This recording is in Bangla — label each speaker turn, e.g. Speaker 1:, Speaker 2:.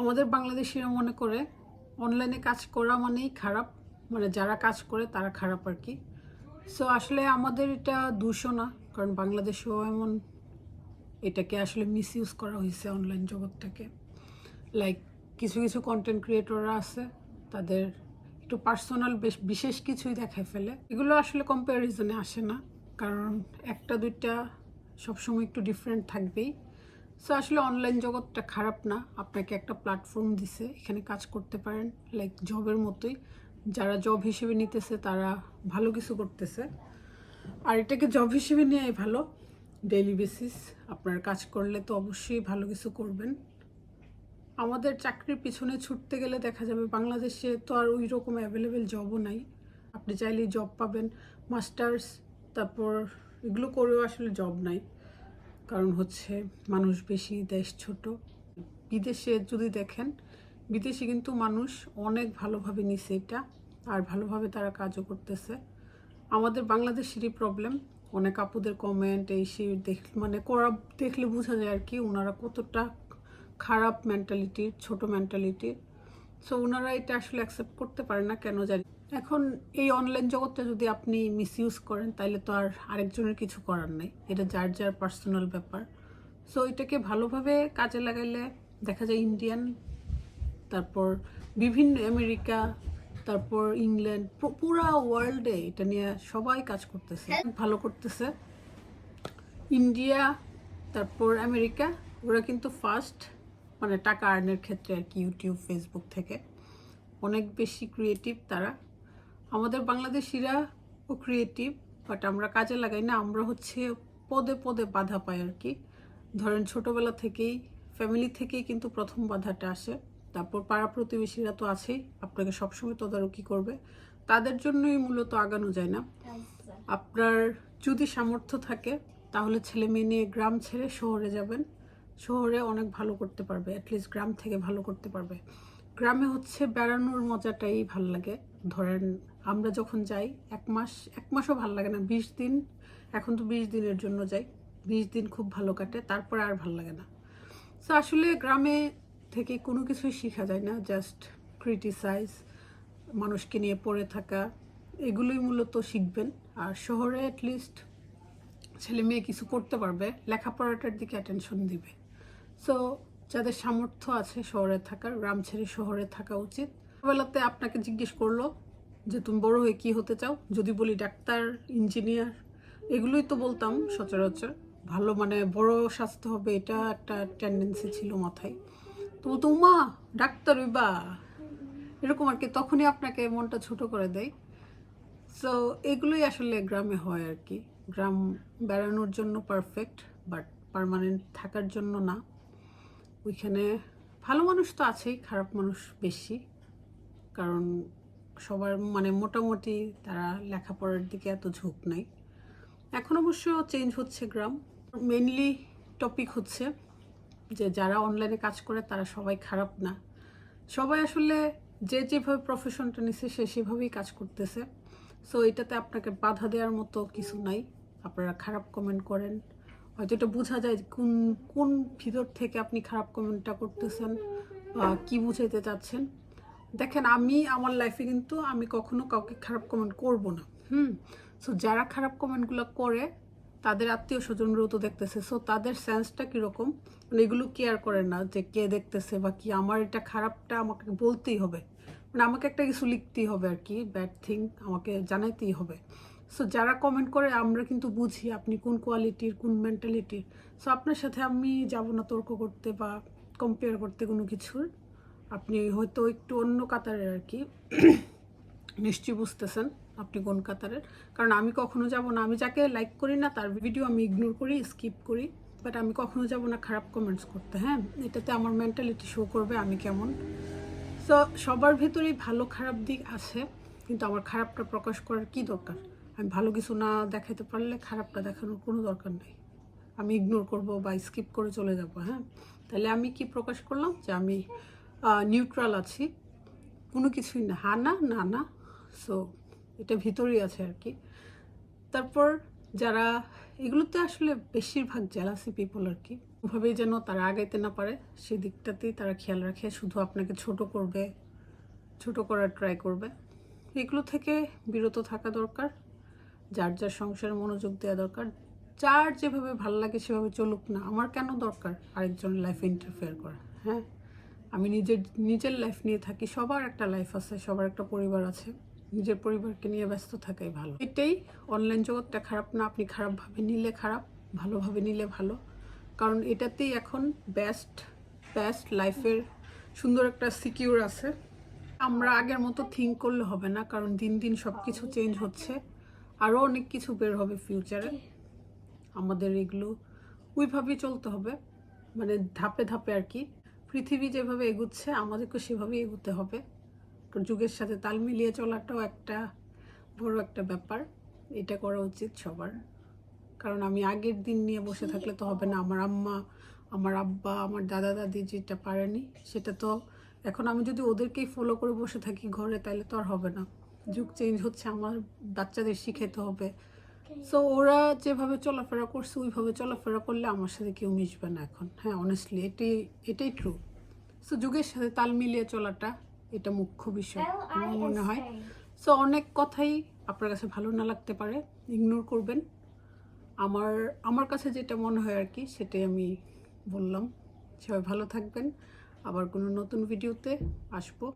Speaker 1: আমাদের বাংলাদেশিরা মনে করে অনলাইনে কাজ করা মানেই খারাপ মানে যারা কাজ করে তারা খারাপ আর কি। সো আসলে আমাদের এটা দূষণ না, কারণ বাংলাদেশেও এমন এটাকে আসলে মিস ইউজ করা হয়েছে অনলাইন জগৎটাকে। লাইক কিছু কিছু কন্টেন্ট ক্রিয়েটররা আছে, তাদের একটু পার্সোনাল বেশ, বিশেষ কিছুই দেখায় ফেলে। এগুলো আসলে কম্প্যারিজনে আসে না, কারণ একটা, দুইটা সবসময় একটু ডিফারেন্ট থাকবেই। সো আসলে অনলাইন জগৎটা খারাপ না। আপনাকে একটা প্ল্যাটফর্ম দিছে, এখানে কাজ করতে পারেন লাইক জবের মতোই। যারা জব হিসেবে নিতেছে, তারা ভালো কিছু করতেছে। আর এটাকে জব হিসেবে নেওয়াই ভালো। ডেইলি বেসিস আপনার কাজ করলে তো অবশ্যই ভালো কিছু করবেন। আমাদের চাকরির পিছনে ছুটতে গেলে দেখা যাবে বাংলাদেশে তো আর ওই রকম অ্যাভেলেবেল জবও নাই। আপনি চাইলেই জব পাবেন। মাস্টার্স তারপর এগুলো করেও আসলে জব নাই। কারণ হচ্ছে মানুষ বেশি দেশ ছোট। বিদেশে যদি দেখেন, বিদেশে কিন্তু মানুষ অনেক ভালোভাবে নিছে এটা, আর ভালোভাবে তারা কাজও করতেছে। আমাদের বাংলাদেশেরই প্রবলেম অনেক আপুদের কমেন্ট এই সেই দেখ মানে করা, দেখলে বোঝা যায় আর কি ওনারা কতটা খারাপ মেন্টালিটির ছোট মেন্টালিটির সো ওনারা এটা আসলে অ্যাকসেপ্ট করতে পারে না, কেন জানি। এখন এই অনলাইন জগৎটা যদি আপনি মিস ইউজ করেন তাহলে তো আর আরেকজনের কিছু করার নেই। এটা যার যার পার্সোনাল ব্যাপার। সো এটাকে ভালোভাবে কাজে লাগাইলে দেখা যায় ইন্ডিয়ান তারপর বিভিন্ন আমেরিকা তারপর ইংল্যান্ড পুরা ওয়ার্ল্ডে এটা নিয়ে সবাই কাজ করতেছে, ভালো করতেছে। ইন্ডিয়া তারপর আমেরিকা ওরা কিন্তু ফার্স্ট মানে টাকা আর্নের ক্ষেত্রে আর কি ইউটিউব ফেসবুক থেকে। অনেক বেশি ক্রিয়েটিভ তারা। আমাদের বাংলাদেশিরা ও ক্রিয়েটিভ বাট আমরা কাজে লাগাই না, আমরা হচ্ছে পদে পদে বাধা পাই আর কি। ধরেন ছোটবেলা থেকেই ফ্যামিলি থেকেই কিন্তু প্রথম বাধাটা আসে। তারপর পাড়া প্রতিবেশীরা তো আছেই, আপনাকে সবসময় তদারকি করবে। তাদের জন্যই মূলত আগানো যায় না। আপনার যদি সামর্থ্য থাকে, তাহলে ছেলে মেয়ে নিয়ে গ্রাম ছেড়ে শহরে যাবেন। শহরে অনেক ভালো করতে পারবে অ্যাটলিস্ট গ্রাম থেকে ভালো করতে পারবে। গ্রামে হচ্ছে বেড়ানোর মজাটাই ভালো লাগে। ধরেন আমরা যখন যাই, এক মাস, এক মাসও ভালো লাগে না। বিশ দিন, এখন তো বিশ দিনের জন্য যাই। বিশ দিন খুব ভালো কাটে, তারপরে আর ভালো লাগে না। সো আসলে গ্রামে থেকে কোনো কিছুই শেখা যায় না জাস্ট ক্রিটিসাইজ মানুষকে নিয়ে পড়ে থাকা। এগুলোই মূলত শিখবেন। আর শহরে অ্যাটলিস্ট ছেলে মেয়ে কিছু করতে পারবে, লেখাপড়াটার দিকে অ্যাটেনশন দিবে। সো যাদের সামর্থ্য আছে শহরে থাকার, গ্রাম ছেড়ে শহরে থাকা উচিত। বেলাতে আপনাকে জিজ্ঞেস করল যে, তুমি বড় হয়ে কি হতে চাও? যদি বলি ডাক্তার, ইঞ্জিনিয়ার, এগুলোই তো বলতাম সচরাচর। ভালো মানে বড় স্বাস্থ্য হবে এটা একটা টেন্ডেন্সি ছিল মাথায়। তো বলতো মা ডাক্তার বা এরকম আর কি, তখনই আপনাকে মনটা ছোট করে দেয়। সো এগুলোই আসলে গ্রামে হয় আর কি। গ্রাম বেড়ানোর জন্য পারফেক্ট বাট পার্মানেন্ট থাকার জন্য না। ওইখানে ভালো মানুষ তো আছেই, খারাপ মানুষ বেশি। কারণ সবার মানে মোটামুটি তারা লেখাপড়ার দিকে এত ঝোঁক নাই। এখন অবশ্য চেঞ্জ হচ্ছে গ্রাম। মেনলি টপিক হচ্ছে যে যারা অনলাইনে কাজ করে তারা সবাই খারাপ না। সবাই আসলে যে যেভাবে প্রফেশনটা নিছে সে সেভাবেই কাজ করতেছে। সো এটাতে আপনাকে বাধা দেওয়ার মতো কিছু নাই। আপনারা খারাপ কমেন্ট করেন। হয়তো এটা বোঝা যায় কোন কোন ভিতর থেকে আপনি খারাপ কমেন্টটা করতেছেন বা কী বুঝাইতে চাচ্ছেন। দেখেন আমি আমার লাইফে কিন্তু আমি কখনো কাউকে খারাপ কমেন্ট করব না। হুম। সো যারা খারাপ কমেন্টগুলো করে তাদের আত্মীয় স্বজনরাও তো দেখতেছে। সো তাদের সেন্সটা কীরকম? মানে এগুলো কেয়ার করে না যে কে দেখতেছে বা কি। আমার এটা খারাপটা আমাকে বলতেই হবে। মানে আমাকে একটা কিছু লিখতেই হবে আর কি। ব্যাড থিং আমাকে জানাইতেই হবে। সো যারা কমেন্ট করে আমরা কিন্তু বুঝি আপনি কোন কোয়ালিটির কোন মেন্টালিটির সো আপনার সাথে আমি যাব না তর্ক করতে বা কম্পেয়ার করতে কোনো কিছুর। আপনি হয়তো একটু অন্য কাতারের আর কি। নিশ্চয়ই বুঝতেছেন আপনি কোন কাতারের। কারণ আমি কখনো যাব না। আমি যাকে লাইক করি না, তার ভিডিও আমি ইগনোর করি স্কিপ করি। বাট আমি কখনো যাব না খারাপ কমেন্টস করতে হ্যাঁ? এটাতে আমার মেন্টালিটি শো করবে আমি কেমন। সো সবার ভেতরেই ভালো খারাপ দিক আছে, কিন্তু আমার খারাপটা প্রকাশ করার কি দরকার? আমি ভালো কিছু না দেখাতে পারলে খারাপটা দেখানোর কোনো দরকার নেই। আমি ইগনোর করব বা স্কিপ করে চলে যাব হ্যাঁ? তাহলে আমি কি প্রকাশ করলাম? যে আমি নিউট্রাল আছি। কোনো কিছুই না। হা না না না। সো এটা ভিতরেই আছে আর কি। তারপর যারা, এগুলোতে আসলে বেশিরভাগ জেলাসি পিপল আর কি। ওভাবেই যেন তারা আগাইতে না পারে সেই দিকটাতেই তারা খেয়াল রাখে, শুধু আপনাকে ছোট করবে, ছোট করার ট্রাই করবে। এগুলো থেকে বিরত থাকা দরকার, যার যার সংসারে মনোযোগ দেওয়া দরকার। যার যেভাবে ভালো লাগে সেভাবে চলুক না। আমার কেন দরকার আরেকজন লাইফে ইন্টারফেয়ার করা? হ্যাঁ? আমি নিজের নিজের লাইফ নিয়ে থাকি, সবার একটা লাইফ আছে, সবার একটা পরিবার আছে। নিজের পরিবারকে নিয়ে ব্যস্ত থাকাই ভালো। এটাই অনলাইন জগৎটা খারাপ না, আপনি খারাপভাবে নিলে খারাপ, ভালোভাবে নিলে ভালো। কারণ এটাতেই এখন বেস্ট বেস্ট লাইফের সুন্দর একটা সিকিউর আছে। আমরা আগের মতো থিঙ্ক করলে হবে না, কারণ দিন দিন সব কিছু চেঞ্জ হচ্ছে। আরও অনেক কিছু বের হবে ফিউচারে আমাদের এগুলো, ওইভাবেই চলতে হবে। মানে ধাপে ধাপে আর কি। পৃথিবী যেভাবে এগুচ্ছে আমাদেরকে সেভাবেই এগুতে হবে। যুগের সাথে তাল মিলিয়ে চলাটাও একটা বড় একটা ব্যাপার। এটা করা উচিত সবার। কারণ আমি আগের দিন নিয়ে বসে থাকলে তো হবে না। আমার আম্মা, আমার আব্বা, আমার দাদা, দাদি যেটা পারেনি, সেটা তো এখন আমি যদি ওদেরকেই ফলো করে বসে থাকি ঘরে, তাহলে তো আর হবে না। যুগ চেঞ্জ হচ্ছে, আমার বাচ্চাদের শিখাতে হবে। সো ওরা যেভাবে চলাফেরা করছে ওইভাবে চলাফেরা করলে আমার সাথে কেউ মিশবে না এখন। হ্যাঁ অনেস্টলি এটাই এটাই ট্রু সো যুগের সাথে তাল মিলিয়ে চলাটা এটা মুখ্য বিষয় আমার মনে হয়। সো অনেক কথাই আপনার কাছে ভালো না লাগতে পারে ইগনোর করবেন। আমার আমার কাছে যেটা মনে হয় আর কি সেটাই আমি বললাম। সবাই ভালো থাকবেন। আবার কোনো নতুন ভিডিওতে আসব।